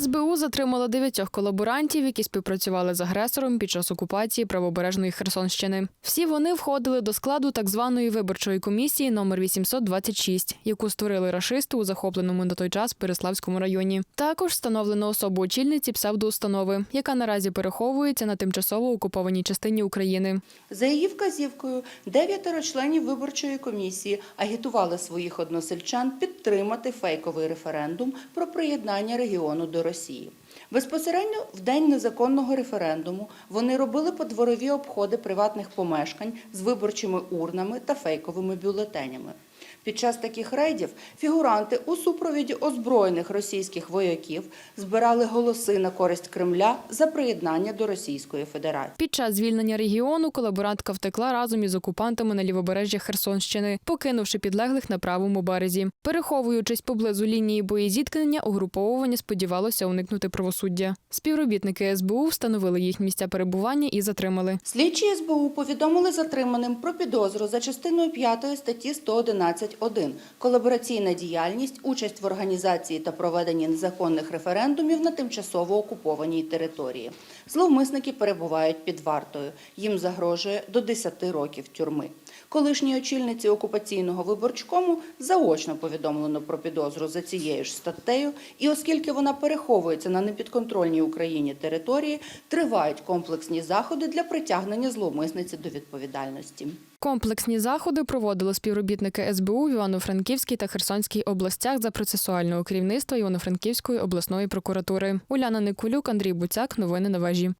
СБУ затримало дев'ятьох колаборантів, які співпрацювали з агресором під час окупації правобережної Херсонщини. Всі вони входили до складу так званої виборчої комісії номер 826, яку створили рашисти у захопленому на той час Переславському районі. Також встановлено особу очільниці псевдоустанови, яка наразі переховується на тимчасово окупованій частині України. За її вказівкою, дев'ятеро членів виборчої комісії агітували своїх односельчан підтримати фейковий референдум про приєднання регіону до Росії. Безпосередньо в день незаконного референдуму вони робили подворові обходи приватних помешкань з виборчими урнами та фейковими бюлетенями. Під час таких рейдів фігуранти у супровіді озброєних російських вояків збирали голоси на користь Кремля за приєднання до Російської Федерації. Під час звільнення регіону колаборантка втекла разом із окупантами на лівобережжя Херсонщини, покинувши підлеглих на правому березі. Переховуючись поблизу лінії боєзіткнення, угруповування сподівалося уникнути правосуддя. Співробітники СБУ встановили їх місця перебування і затримали. Слідчі СБУ повідомили затриманим про підозру за частиною 5 статті 111.1 колабораційна діяльність, участь в організації та проведенні незаконних референдумів на тимчасово окупованій території. Зловмисники перебувають під вартою. Їм загрожує до 10 років тюрми. Колишній очільниці окупаційного виборчкому заочно повідомлено про підозру за цією ж статтею, і оскільки вона переховується на непідконтрольній Україні території, тривають комплексні заходи для притягнення зловмисниці до відповідальності. Комплексні заходи проводили співробітники СБУ в Івано-Франківській та Херсонській областях за процесуального керівництва Івано-Франківської обласної прокуратури. Уляна Никулюк, Андрій Буцяк. Новини на вежі.